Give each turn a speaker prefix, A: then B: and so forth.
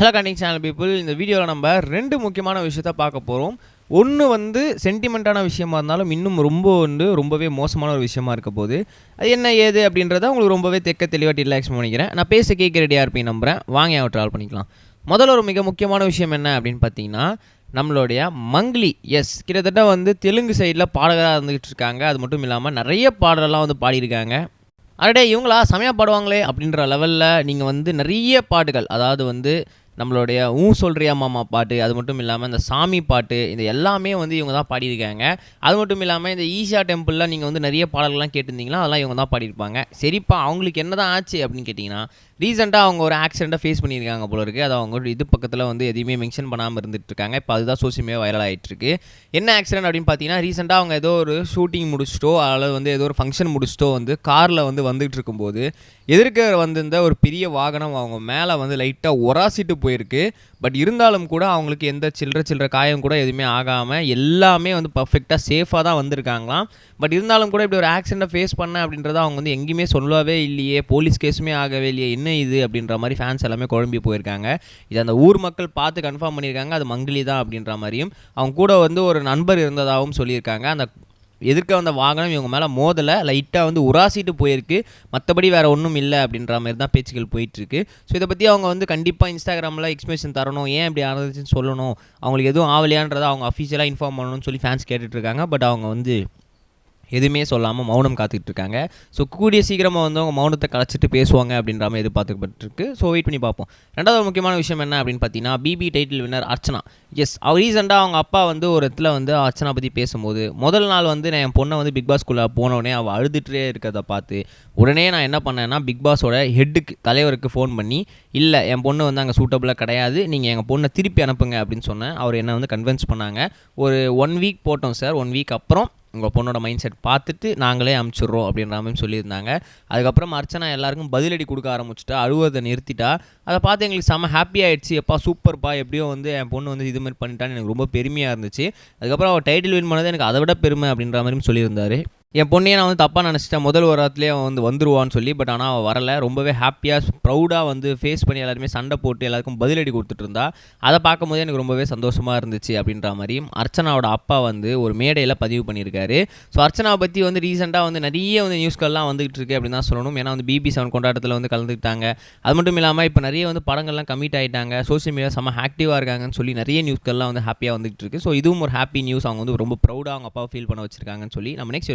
A: Hello கண்டிங் channel people இந்த வீடியோவில் நம்ம ரெண்டு முக்கியமான விஷயத்த பார்க்க போகிறோம் ஒன்று வந்து சென்டிமெண்ட்டான விஷயமா இருந்தாலும் இன்னும் ரொம்ப வந்து ரொம்பவே மோசமான ஒரு விஷயமா இருக்க போது அது என்ன ஏது அப்படின்றத உங்களுக்கு ரொம்பவே தெக்க தெளிவாக ரிலாக்ஸ் பண்ணிக்கிறேன். நான் பேச கேட்க ரெடியாக இருப்பேன் நம்புகிறேன் வாங்க அவன் ட்ராவல் பண்ணிக்கலாம். முதல்ல ஒரு மிக முக்கியமான விஷயம் என்ன அப்படின்னு பார்த்தீங்கன்னா நம்மளுடைய மங்லி எஸ் கிட்டத்தட்ட வந்து தெலுங்கு சைடில் பாடகராக இருந்துகிட்டு இருக்காங்க. அது மட்டும் இல்லாமல் நிறைய பாடலெல்லாம் வந்து பாடியிருக்காங்க. அடே இவங்களா செமையாக பாடுவாங்களே அப்படின்ற லெவலில் நீங்கள் வந்து நிறைய பாட்டுகள் அதாவது வந்து நம்மளுடைய ஊ சொல்றியா மாமா பாட்டு அது மட்டும் இல்லாமல் இந்த சாமி பாட்டு இது எல்லாமே வந்து இவங்க தான் பாடியிருக்காங்க. அது மட்டும் இல்லாமல் இந்த ஈஷா டெம்பிளில் நீங்கள் வந்து நிறைய பாடல்கள்லாம் கேட்டிருந்தீங்களா? அதெல்லாம் இவங்க தான் பாடியிருப்பாங்க. சரிப்பா அவங்களுக்கு என்ன தான் ஆச்சு அப்படின்னு கேட்டிங்கன்னா ரீசெண்டாக அவங்க ஒரு ஆக்சிடெண்ட்டாக ஃபேஸ் பண்ணியிருக்காங்க போல இருக்குது அது அவங்க இது பக்கத்தில் வந்து எதையுமே மென்ஷன் பண்ணாமல் இருந்துட்டு இருக்காங்க இப்போ அதுதான் சோசியல் மீடியா வைரல் ஆகிட்டு இருக்கு என்ன ஆக்சிடென்ட் அப்படின்னு பார்த்தீங்கன்னா ரீசெண்டாக அவங்க ஏதோ ஒரு ஷூட்டிங் முடிச்சிட்டோ அல்லது வந்து ஏதோ ஒரு ஃபங்க்ஷன் முடிச்சிட்டோ வந்து காரில் வந்து வந்துகிட்டு இருக்கும்போது எதிர்க்க வந்திருந்த ஒரு பெரிய வாகனம் அவங்க மேலே வந்து லைட்டாக உராசிட்டு போயிருக்கு. பட் இருந்தாலும் கூட அவங்களுக்கு எந்த சில்லற சில்லற காயம் கூட எதுவுமே ஆகாமல் எல்லாமே வந்து பர்ஃபெக்டாக சேஃபாக தான் வந்திருக்காங்களாம். பட் இருந்தாலும் கூட இப்படி ஒரு ஆக்சிடென்ட்டை ஃபேஸ் பண்ண அப்படின்றத அவங்க வந்து எங்கேயுமே சொல்லவே இல்லையே. போலீஸ் கேஸுமே ஆகவே இல்லையே. என்ன இது அப்படின்ற மாதிரி ஃபேன்ஸ் எல்லாமே குழம்பி போயிருக்காங்க. இது அந்த ஊர் மக்கள் பார்த்து கன்ஃபார்ம் பண்ணியிருக்காங்க. அது மங்கிலி தான் அப்படின்ற மாதிரியும். அவங்க கூட வந்து ஒரு நண்பர் இருந்ததாகவும் சொல்லியிருக்காங்க. அந்த எதிர்க்க வந்த வாகனம் இவங்க மேலே மோதலை லைட்டாக வந்து உராசிட்டு போயிருக்கு. மற்றபடி வேறு ஒன்றும் இல்லை அப்படின்ற மாதிரி தான் பேச்சுகள் போயிட்டுருக்கு. ஸோ இதை பற்றி அவங்க வந்து கண்டிப்பாக இன்ஸ்டாகிராமில் எக்ஸ்பிளேஷன் தரணும். ஏன் இப்படி ஆனதுன்னு சொல்லணும். அவங்களுக்கு எதுவும் ஆவலையான்றதை அவங்க அஃபிஷியலாக இன்ஃபார்ம் பண்ணணும்னு சொல்லி ஃபேன்ஸ் கேட்டுட்ருக்காங்க பட் அவங்க வந்து எதுவுமே சொல்லாமல் மௌனம் காத்துக்கிட்டு இருக்காங்க ஸோ கூடிய சீக்கிரமாக வந்து அவங்க மௌனத்தை கலைச்சிட்டு பேசுவாங்க அப்படின்ற மாதிரி எதிர்பார்த்துக்கப்பட்டிருக்கு ஸோ வெயிட் பண்ணி பார்ப்போம். ரெண்டாவது ஒரு முக்கியமான விஷயம் என்ன அப்படின்னு பார்த்தீங்கன்னா BB title winner Archana. Yes அவர் ரீசெண்டாக அவங்க அப்பா வந்து ஒரு இடத்துல வந்து அர்ச்சனா பற்றி பேசும்போது முதல் நாள் வந்து நான் என் பொண்ணை வந்து பிக் பாஸ்குள்ளே போனோடனே அவள் அழுதுகிட்டே இருக்கிறத பார்த்து உடனே நான் என்ன பண்ணேன்னா பிக் பாஸோட ஹெட்டுக்கு தலைவருக்கு ஃபோன் பண்ணி இல்லை என் பொண்ணு வந்து அங்கே சூட்டபுளாக கிடையாது. நீங்கள் எங்கள் பொண்ணை திருப்பி அனுப்புங்க அப்படின்னு சொன்னேன். அவர் என்னை வந்து கன்வின்ஸ் பண்ணாங்க. ஒரு ஒன் வீக் போட்டோம் சார். ஒன் வீக் அப்புறம் உங்கள் பொண்ணோட மைண்ட் செட் பார்த்துட்டு நாங்களே அமுச்சிடுறோம் அப்படின்ற மாதிரி சொல்லியிருந்தாங்க. அதுக்கப்புறம் அர்ச்சனா எல்லாருக்கும் பதிலடி கொடுக்க ஆரம்பிச்சிட்டா அழுவதை நிறுத்திட்டா. அதை பார்த்து எங்களுக்கு செம்ம ஹாப்பி ஆகிடுச்சு எப்பா சூப்பர்ப்பா எப்படியோ வந்து என் பொண்ணு வந்து இது மாதிரி பண்ணிட்டான்னு எனக்கு ரொம்ப பெருமையாக இருந்துச்சு. அதுக்கப்புறம் அவர் டைட்டில் வின் பண்ணது எனக்கு அதை விட பெருமை அப்படின்ற மாதிரியும் சொல்லியிருந்தாரு. என் பொண்ணையே நான் வந்து தப்பாக நினச்சிட்டேன். முதல் வாரத்துலேயே அவன் வந்து வந்துருவான்னு சொல்லி பட் ஆனால் அவள் வரல. ரொம்பவே ஹாப்பியாக ப்ரௌடாக வந்து ஃபேஸ் பண்ணி எல்லாருமே சண்டை போட்டு எல்லாருக்கும் பதிலடி கொடுத்துட்டு இருந்தா அதை பார்க்கும்போது எனக்கு ரொம்பவே சந்தோஷமாக இருந்துச்சு அப்படின்ற மாதிரியும் அர்ச்சனாவோட அப்பா வந்து ஒரு மேடையில் பதிவு பண்ணியிருக்காரு. ஸோ அர்ச்சனாவை பற்றி வந்து ரீசெண்டாக வந்து நிறைய வந்து நியூஸ்கள்லாம் வந்துகிட்டு இருக்கு அப்படின்னு தான் சொல்லணும். ஏன்னா வந்து பிபி செவன் கொண்டாட்டத்தில் வந்து கலந்துக்கிட்டாங்க. அது மட்டும் இல்லாமல் இப்போ நிறைய வந்து படங்கள்லாம் கமிட் ஆகிட்டாங்க சோஷியல் மீடியா செம்ம ஆக்டிவாக இருக்காங்கன்னு சொல்லி நிறைய நியூஸ்கள்லாம் வந்து ஹாப்பியாக வந்துகிட்டு இருக்கு. ஸோ இதுவும் ஒரு ஹாப்பி நியூஸ் அவங்க வந்து ரொம்ப ப்ரௌடாக அவங்க அப்பாவை ஃபீல் பண்ண வச்சிருக்காங்கன்னு சொல்லி நம்ம நெக்ஸ்ட்